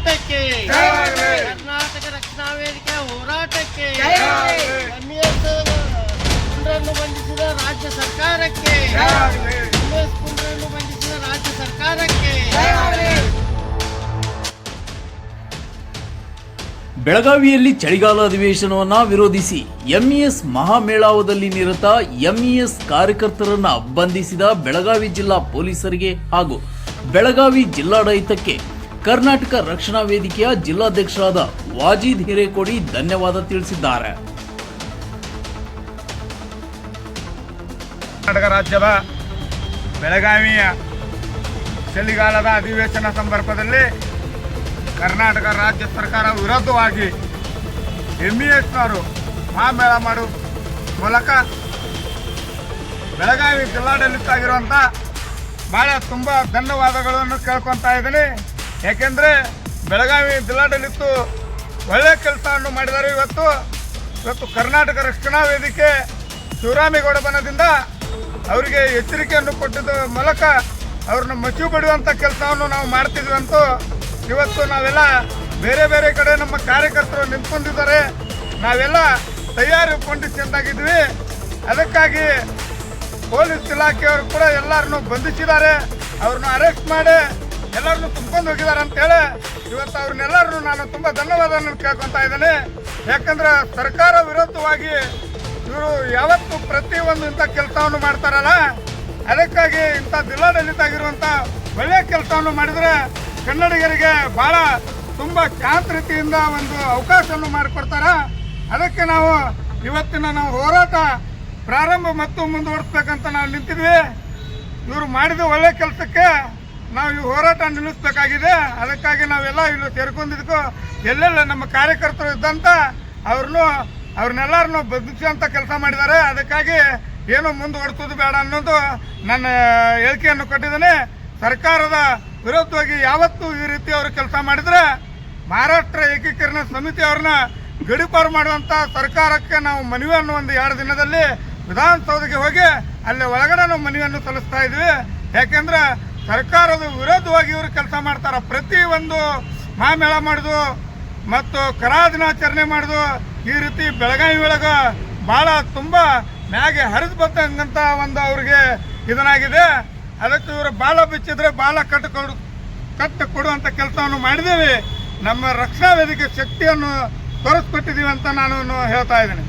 ಹೋರಾಟಕ್ಕೆ. ಜಯವಾಗಲಿ. ಕರ್ನಾಟಕ ರಕ್ಷಣಾ ವೇದಿಕೆ ಹೋರಾಟಕ್ಕೆ. ಕುಂಡ್ರನ್ನು ಬಂಧಿಸಿದ ರಾಜ್ಯ ಸರ್ಕಾರಕ್ಕೆ. ಜಯವಾಗಲಿ. ಎಂಇಎಸ್ ಬಂಧಿಸಿದ ರಾಜ್ಯ ಸರ್ಕಾರಕ್ಕೆ. ಬೆಳಗಾವಿಯಲ್ಲಿ ಚಳಿಗಾಲ ಅಧಿವೇಶನವನ್ನ ವಿರೋಧಿಸಿ ಎಂಇಎಸ್ ಮಹಾಮೇಳಾವದಲ್ಲಿ ನಿರತ ಎಂಇಎಸ್ ಕಾರ್ಯಕರ್ತರನ್ನ ಬಂಧಿಸಿದ ಬೆಳಗಾವಿ ಜಿಲ್ಲಾ ಪೊಲೀಸರಿಗೆ ಹಾಗೂ ಬೆಳಗಾವಿ ಜಿಲ್ಲಾಡಳಿತಕ್ಕೆ ಕರ್ನಾಟಕ ರಕ್ಷಣಾ ವೇದಿಕೆಯ ಜಿಲ್ಲಾಧ್ಯಕ್ಷರಾದ ವಾಜೀದ್ ಹಿರೇಕೋಡಿ ಧನ್ಯವಾದ ತಿಳಿಸಿದ್ದಾರೆ. ಕರ್ನಾಟಕ ರಾಜ್ಯದ ಬೆಳಗಾವಿಯ ಚಳಿಗಾಲದ ಅಧಿವೇಶನ ಸಂದರ್ಭದಲ್ಲಿ ಕರ್ನಾಟಕ ರಾಜ್ಯ ಸರ್ಕಾರ ವಿರೋಧವಾಗಿ ಎಂ ಇ ಎಸ್ನವರು ಮಹಾಮೇಳ ಮಾಡುವ ಮೂಲಕ ಬೆಳಗಾವಿ ಜಿಲ್ಲಾಡಳಿತ ಆಗಿರುವಂಥ ಭಾಳ ತುಂಬ ಧನ್ಯವಾದಗಳನ್ನು ಕೇಳ್ಕೊತಾ ಇದ್ದೀನಿ. ಯಾಕೆಂದರೆ ಬೆಳಗಾವಿ ಜಿಲ್ಲಾಡಳಿತ ಒಳ್ಳೆಯ ಕೆಲಸವನ್ನು ಮಾಡಿದ್ದಾರೆ. ಇವತ್ತು ಇವತ್ತು ಕರ್ನಾಟಕ ರಕ್ಷಣಾ ವೇದಿಕೆ ಶಿವರಾಮೇಗೌಡ ಬನದಿಂದ ಅವರಿಗೆ ಎಚ್ಚರಿಕೆಯನ್ನು ಕೊಟ್ಟಿದ್ದ ಮೂಲಕ ಅವ್ರನ್ನ ಮಚ್ಚು ಬಿಡುವಂಥ ಕೆಲಸವನ್ನು ನಾವು ಮಾಡ್ತಿದ್ವಿ ಅಂತೂ ಇವತ್ತು ನಾವೆಲ್ಲ ಬೇರೆ ಬೇರೆ ಕಡೆ ನಮ್ಮ ಕಾರ್ಯಕರ್ತರು ನಿಂತ್ಕೊಂಡಿದ್ದಾರೆ. ನಾವೆಲ್ಲ ತಯಾರಿ ಕೊಂಡಿಸಿದ್ದಾಗಿದ್ವಿ ಅದಕ್ಕಾಗಿ ಪೊಲೀಸ್ ಇಲಾಖೆಯವರು ಕೂಡ ಎಲ್ಲರನ್ನು ಬಂಧಿಸಿದ್ದಾರೆ. ಅವ್ರನ್ನ ಅರೆಸ್ಟ್ ಮಾಡಿ ಎಲ್ಲರನ್ನು ತುಂಬ್ಕೊಂಡು ಹೋಗಿದ್ದಾರೆ ಅಂತೇಳಿ ಇವತ್ತು ಅವ್ರನ್ನೆಲ್ಲರನ್ನು ನಾನು ತುಂಬ ಧನ್ಯವಾದವನ್ನು ಕೇಳ್ಕೊತಾ ಇದ್ದೇನೆ. ಯಾಕಂದ್ರೆ ಸರ್ಕಾರ ವಿರುದ್ಧವಾಗಿ ಇವರು ಯಾವತ್ತು ಪ್ರತಿಯೊಂದು ಇಂಥ ಕೆಲಸವನ್ನು ಮಾಡ್ತಾರಲ್ಲ, ಅದಕ್ಕಾಗಿ ಇಂಥ ಜಿಲ್ಲಾಡಳಿತ ಆಗಿರುವಂಥ ಒಳ್ಳೆಯ ಕೆಲಸವನ್ನು ಮಾಡಿದರೆ ಕನ್ನಡಿಗರಿಗೆ ಭಾಳ ತುಂಬ ಶಾಂತ ಒಂದು ಅವಕಾಶವನ್ನು ಮಾಡಿಕೊಡ್ತಾರ. ಅದಕ್ಕೆ ನಾವು ಇವತ್ತಿನ ನಾವು ಹೋರಾಟ ಪ್ರಾರಂಭ ಮತ್ತು ಮುಂದುವರಿಸ್ಬೇಕಂತ ನಾವು ನಿಂತಿದ್ವಿ. ಇವರು ಮಾಡಿದ ಒಳ್ಳೆ ಕೆಲಸಕ್ಕೆ ನಾವು ಈ ಹೋರಾಟ ನಿಲ್ಲಿಸಬೇಕಾಗಿದೆ. ಅದಕ್ಕಾಗಿ ನಾವೆಲ್ಲ ಇಲ್ಲಿ ಸೇರ್ಕೊಂಡಿದ್ದಕ್ಕೂ ಎಲ್ಲೆಲ್ಲ ನಮ್ಮ ಕಾರ್ಯಕರ್ತರು ಇದ್ದಂಥ ಅವ್ರನ್ನು, ಅವ್ರನ್ನೆಲ್ಲರನ್ನು ಬದುಕಿಸುವಂತ ಕೆಲಸ ಮಾಡಿದ್ದಾರೆ. ಅದಕ್ಕಾಗಿ ಏನು ಮುಂದುವರ್ಸೋದು ಬೇಡ ಅನ್ನೋದು ನನ್ನ ಹೇಳಿಕೆಯನ್ನು ಕೊಟ್ಟಿದ್ದೇನೆ. ಸರ್ಕಾರದ ವಿರುದ್ಧವಾಗಿ ಯಾವತ್ತೂ ಈ ರೀತಿ ಅವರು ಕೆಲಸ ಮಾಡಿದ್ರೆ ಮಹಾರಾಷ್ಟ್ರ ಏಕೀಕರಣ ಸಮಿತಿ ಅವ್ರನ್ನ ಗಡಿಪಾರು ಮಾಡುವಂತ ಸರ್ಕಾರಕ್ಕೆ ನಾವು ಮನವಿಯನ್ನು ಒಂದು ಎರಡು ದಿನದಲ್ಲಿ ವಿಧಾನಸೌಧಕ್ಕೆ ಹೋಗಿ ಅಲ್ಲಿ ಒಳಗಡೆ ನಾವು ಮನವಿಯನ್ನು ಸಲ್ಲಿಸ್ತಾ ಇದ್ವಿ ಯಾಕೆಂದ್ರೆ ಸರ್ಕಾರದ ವಿರೋಧವಾಗಿ ಇವರು ಕೆಲಸ ಮಾಡ್ತಾರ. ಪ್ರತಿ ಒಂದು ಮಹಾಮೇಳ ಮಾಡುದು ಮತ್ತು ಕರಾ ದಿನಾಚರಣೆ ಮಾಡುದು ಈ ರೀತಿ ಬೆಳಗಾವಿ ಒಳಗೆ ಬಹಳ ತುಂಬಾ ಮ್ಯಾಗೆ ಹರಿದು ಬಂದಂತ ಒಂದು ಅವ್ರಿಗೆ ಇದನ್ನಾಗಿದೆ ಅದಕ್ಕೆ ಇವರು ಬಾಲ ಬಿಚ್ಚಿದ್ರೆ ಬಾಲ ಕಟ್ಟು ಕೊಡು ಕಟ್ಟು ಕೊಡುವಂಥ ಕೆಲಸವನ್ನು ಮಾಡಿದ್ದೇವೆ. ನಮ್ಮ ರಕ್ಷಣಾ ವೇದಿಕೆ ಶಕ್ತಿಯನ್ನು ತೋರಿಸ್ಕೊಟ್ಟಿದ್ದೀವಿ ಅಂತ ನಾನು ಹೇಳ್ತಾ ಇದ್ದೀನಿ.